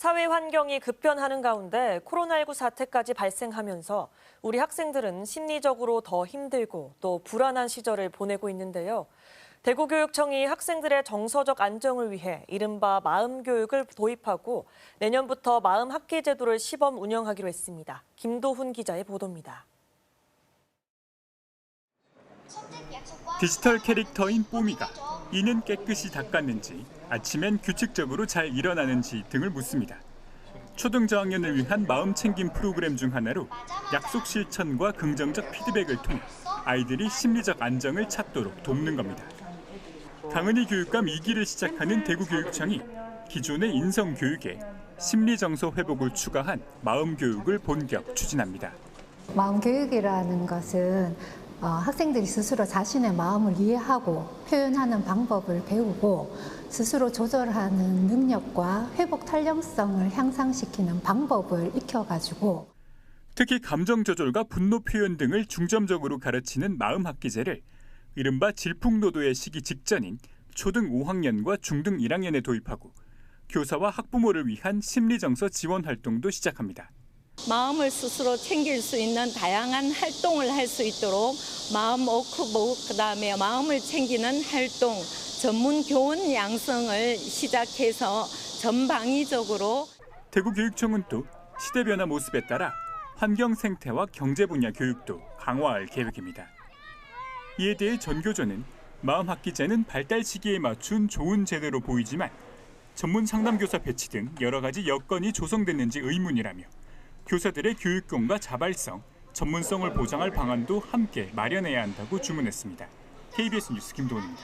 사회 환경이 급변하는 가운데 코로나19 사태까지 발생하면서 우리 학생들은 심리적으로 더 힘들고 또 불안한 시절을 보내고 있는데요. 대구교육청이 학생들의 정서적 안정을 위해 이른바 마음교육을 도입하고 내년부터 마음학기 제도를 시범 운영하기로 했습니다. 김도훈 기자의 보도입니다. 디지털 캐릭터인 뽀미가 이는 깨끗이 닦았는지 아침엔 규칙적으로 잘 일어나는지 등을 묻습니다. 초등 저학년을 위한 마음 챙김 프로그램 중 하나로 약속 실천과 긍정적 피드백을 통해 아이들이 심리적 안정을 찾도록 돕는 겁니다. 강은희 교육감 2기를 시작하는 대구교육청이 기존의 인성 교육에 심리 정서 회복을 추가한 마음 교육을 본격 추진합니다. 마음 교육이라는 것은 어, 학생들이 스스로 자신의 마음을 이해하고 표현하는 방법을 배우고 스스로 조절하는 능력과 회복 탄력성을 향상시키는 방법을 익혀가지고 특히 감정 조절과 분노 표현 등을 중점적으로 가르치는 마음 학기제를 이른바 질풍노도의 시기 직전인 초등 5학년과 중등 1학년에 도입하고 교사와 학부모를 위한 심리정서 지원 활동도 시작합니다. 마음을 스스로 챙길 수 있는 다양한 활동을 할 수 있도록 마음 워크북 그다음에 마음을 챙기는 활동 전문 교원 양성을 시작해서 전방위적으로 대구교육청은 또 시대 변화 모습에 따라 환경 생태와 경제 분야 교육도 강화할 계획입니다. 이에 대해 전교조는 마음 학기제는 발달 시기에 맞춘 좋은 제도로 보이지만 전문 상담교사 배치 등 여러 가지 여건이 조성됐는지 의문이라며 교사들의 교육권과 자발성, 전문성을 보장할 방안도 함께 마련해야 한다고 주문했습니다. KBS 뉴스 김도훈입니다.